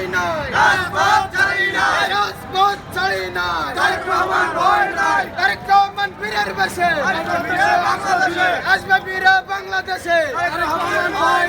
তারেক না রাজপথ চাই না রাজপথ চাই না রহমান বই নাই। তারেক রহমান ফিরের বেশে বাংলাদেশে। আসবে ফিরে বাংলাদেশে। তারেক রহমান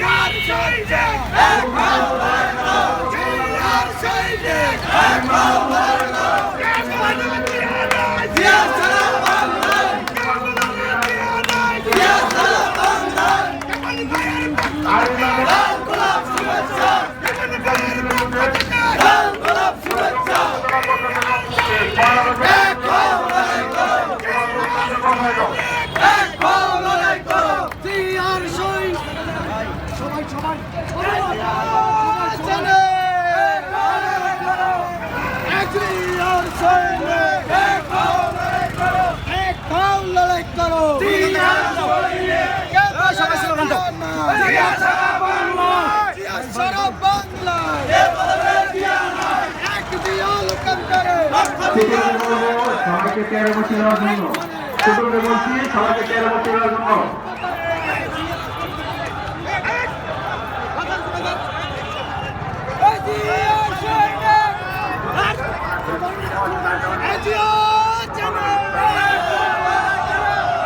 সবাইকে তেরো বছর জন্য। ছোটকে বলছি সবাইকে তেরো বছর জন্য।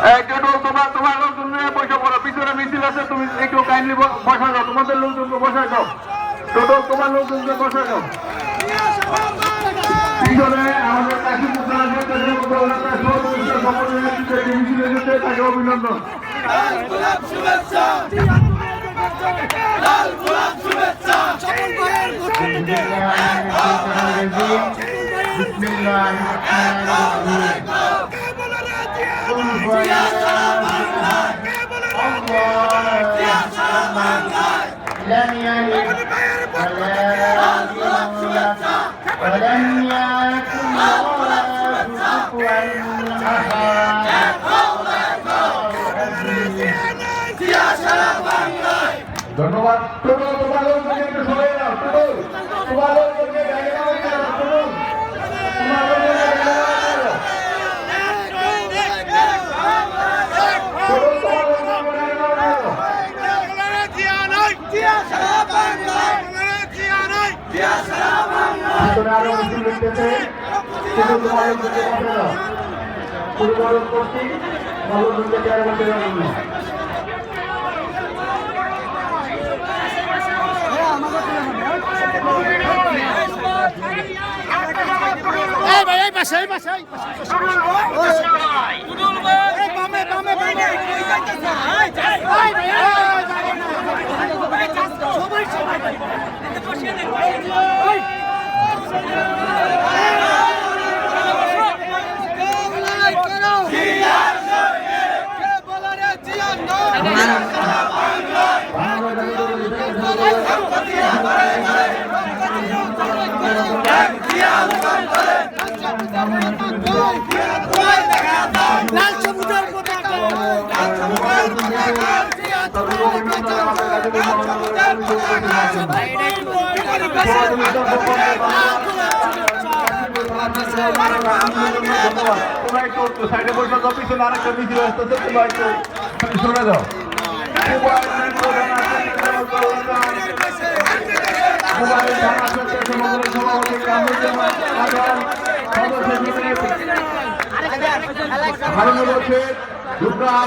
তোমার তোমার লোকজন নিয়ে বসে পড়ো পিছনে মিছিল আছে তুমি একটু কাইন্ডলি বসা যাও তোমাদের লোকজনকে বসাই দাও টোটো তোমার লোকজনকে বসাই দাও পিছনে আমাদের কাশি মুদ্রা আছে لم يلد ولم يولد ولم يكن له كفوا ধন্যবাদ টোটো তোমার লোকজনকে একটু সবাই দাও টোটো তোমার এখানে আরও বেশি লিখতেছে কিন্তু তোমার দিতে পারবে না পরিবর্তন করছি ভালো দুর্গে চেয়ার করতে পারবে না সেই বাসাই বাসাই বামে বামে বামে তোমরা একটু সাইডে বসে যাও পিছনে আরেকটা। মিছিল আসতেছে তোমরা একটু শুনে যাও